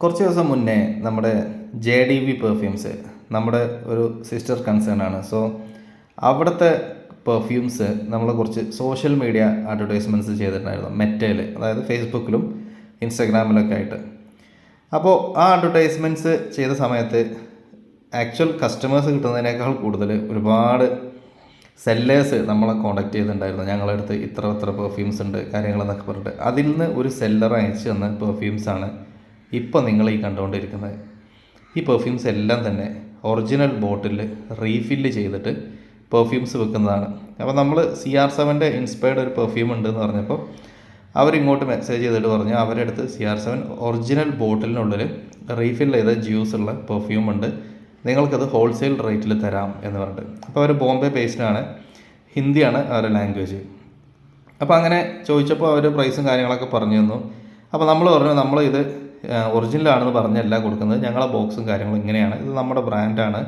കുറച്ച് ദിവസം മുന്നേ നമ്മുടെ ജെ ഡി വി പെർഫ്യൂംസ് നമ്മുടെ ഒരു സിസ്റ്റർ കൺസേൺ ആണ്. സോ അവിടുത്തെ പെർഫ്യൂംസ് നമ്മൾ കുറച്ച് സോഷ്യൽ മീഡിയ അഡ്വർടൈസ്മെന്റ്സ് ചെയ്തിട്ടുണ്ടായിരുന്നു. മെറ്റയിൽ അതായത് ഫേസ്ബുക്കിലും ഇൻസ്റ്റഗ്രാമിലൊക്കെ ആയിട്ട്. അപ്പോൾ ആ അഡ്വർടൈസ്മെന്റ്സ് ചെയ്ത സമയത്ത് ആക്ച്വൽ കസ്റ്റമേഴ്സ് കിട്ടുന്നതിനേക്കാൾ കൂടുതൽ ഒരുപാട് സെല്ലേഴ്സ് നമ്മളെ കോണ്ടാക്ട് ചെയ്തിട്ടുണ്ടായിരുന്നു. ഞങ്ങളുടെ അടുത്ത് ഇത്ര ഇത്ര പെർഫ്യൂംസ് ഉണ്ട് കാര്യങ്ങളെന്നൊക്കെ പറഞ്ഞിട്ട്. അതിൽ നിന്ന് ഒരു സെല്ലർ അയച്ചു തന്ന പെർഫ്യൂംസാണ് ഇപ്പോൾ നിങ്ങൾ ഈ കണ്ടുകൊണ്ടിരിക്കുന്നത് ഈ പെർഫ്യൂംസ് എല്ലാം തന്നെ ഒറിജിനൽ ബോട്ടിൽ റീഫില്ല് ചെയ്തിട്ട് പെർഫ്യൂംസ് വെക്കുന്നതാണ്. അപ്പോൾ നമ്മൾ സി ആർ സെവന്റെ ഇൻസ്പയർഡ് ഒരു പെർഫ്യൂം ഉണ്ട് എന്ന് പറഞ്ഞപ്പോൾ അവരിങ്ങോട്ട് മെസ്സേജ് ചെയ്തിട്ട് പറഞ്ഞു അവരുടെ അടുത്ത് സി ആർ സെവൻ ഒറിജിനൽ ബോട്ടിലിനുള്ളിൽ റീഫിൽ ചെയ്ത ജ്യൂസ് ഉള്ള പെർഫ്യൂം ഉണ്ട്. നിങ്ങൾക്കത് ഹോൾസെയിൽ റേറ്റിൽ തരാം എന്ന് പറഞ്ഞിട്ട്. അപ്പോൾ അവർ ബോംബെ ബേസ്ഡാണ് ഹിന്ദിയാണ് അവരുടെ ലാംഗ്വേജ് അപ്പോൾ അങ്ങനെ ചോദിച്ചപ്പോൾ അവർ പ്രൈസും കാര്യങ്ങളൊക്കെ പറഞ്ഞു തന്നു. അപ്പോൾ നമ്മൾ പറഞ്ഞു നമ്മൾ ഇത് ഒറിജിനലാണെന്ന് പറഞ്ഞല്ല കൊടുക്കുന്നത്. ഞങ്ങളെ ബോക്സും കാര്യങ്ങളും ഇങ്ങനെയാണ്. ഇത് നമ്മുടെ ബ്രാൻഡാണ്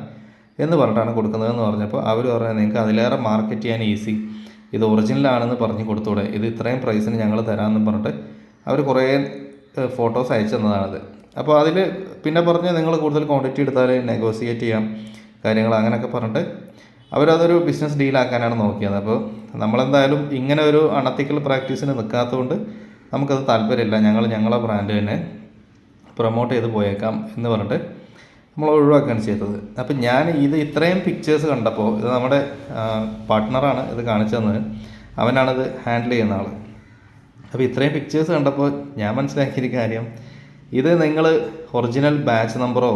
എന്ന് പറഞ്ഞിട്ടാണ് കൊടുക്കുന്നതെന്ന് പറഞ്ഞപ്പോൾ അവർ പറഞ്ഞു നിങ്ങൾക്ക് അതിലേറെ മാർക്കറ്റ് ചെയ്യാൻ ഈസി ഇത് ഒറിജിനലാണെന്ന് പറഞ്ഞ് കൊടുത്തൂടെ. ഇത് ഇത്രയും പ്രൈസിന് ഞങ്ങൾ തരാമെന്ന് പറഞ്ഞിട്ട് അവർ കുറേ ഫോട്ടോസ് അയച്ചു തന്നതാണത്. അപ്പോൾ അതിൽ പിന്നെ പറഞ്ഞ് നിങ്ങൾ കൂടുതൽ ക്വാണ്ടിറ്റി എടുത്താൽ നെഗോസിയേറ്റ് ചെയ്യാം കാര്യങ്ങൾ അങ്ങനെയൊക്കെ പറഞ്ഞിട്ട് അവരതൊരു ബിസിനസ് ഡീലാക്കാനാണ് നോക്കിയത്. അപ്പോൾ നമ്മളെന്തായാലും ഇങ്ങനെ ഒരു അണത്തിക്കൽ പ്രാക്ടീസിന് നിൽക്കാത്തതുകൊണ്ട് നമുക്കത് താല്പര്യമില്ല. ഞങ്ങൾ ഞങ്ങളെ ബ്രാൻഡ് തന്നെ പ്രൊമോട്ട് ചെയ്ത് പോയേക്കാം എന്ന് പറഞ്ഞിട്ട് നമ്മൾ ഒഴിവാക്കുകയാണ് ചെയ്തത്. അപ്പം ഞാൻ ഇത് ഇത്രയും പിക്ചേഴ്സ് കണ്ടപ്പോൾ ഇത് നമ്മുടെ പാർട്ട്ണറാണ് ഇത് കാണിച്ചു തന്നത്. അവനാണിത് ഹാൻഡിൽ ചെയ്യുന്ന ആൾ അപ്പോൾ ഇത്രയും പിക്ചേഴ്സ് കണ്ടപ്പോൾ ഞാൻ മനസ്സിലാക്കിയൊരു കാര്യം. ഇത് നിങ്ങൾ ഒറിജിനൽ ബാച്ച് നമ്പറോ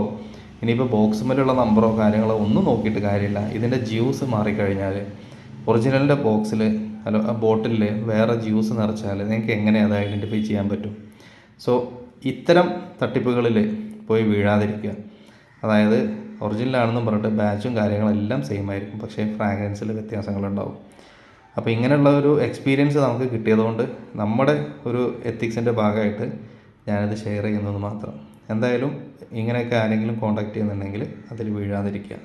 ഇനിയിപ്പോൾ ബോക്സ് മേലുള്ള നമ്പറോ കാര്യങ്ങളോ ഒന്നും നോക്കിയിട്ട് കാര്യമില്ല. ഇതിന്റെ ജ്യൂസ് മാറിക്കഴിഞ്ഞാൽ ഒറിജിനലിന്റെ ബോക്സിൽ അല്ല ബോട്ടിലിൽ വേറെ ജ്യൂസ് നിറച്ചാൽ നിങ്ങൾക്ക് എങ്ങനെ അത് ഐഡന്റിഫൈ ചെയ്യാൻ പറ്റും? സോ ഇത്തരം തട്ടിപ്പുകളിൽ പോയി വീഴാതിരിക്കുക. അതായത് ഒറിജിനലാണെന്നും പറഞ്ഞിട്ട് ബാച്ചും കാര്യങ്ങളെല്ലാം സെയിം ആയിരിക്കും പക്ഷേ ഫ്രാഗ്രൻസിൽ വ്യത്യാസങ്ങളുണ്ടാവും. അപ്പോൾ ഇങ്ങനെയുള്ള ഒരു എക്സ്പീരിയൻസ് നമുക്ക് കിട്ടിയതുകൊണ്ട് നമ്മുടെ ഒരു എത്തിക്സിന്റെ ഭാഗമായിട്ട് ഞാനിത് ഷെയർ ചെയ്യുന്നത് മാത്രം. എന്തായാലും ഇങ്ങനെയൊക്കെ ആരെങ്കിലും കോൺടാക്ട് ചെയ്യുന്നുണ്ടെങ്കിൽ അതിൽ വീഴാതിരിക്കുക.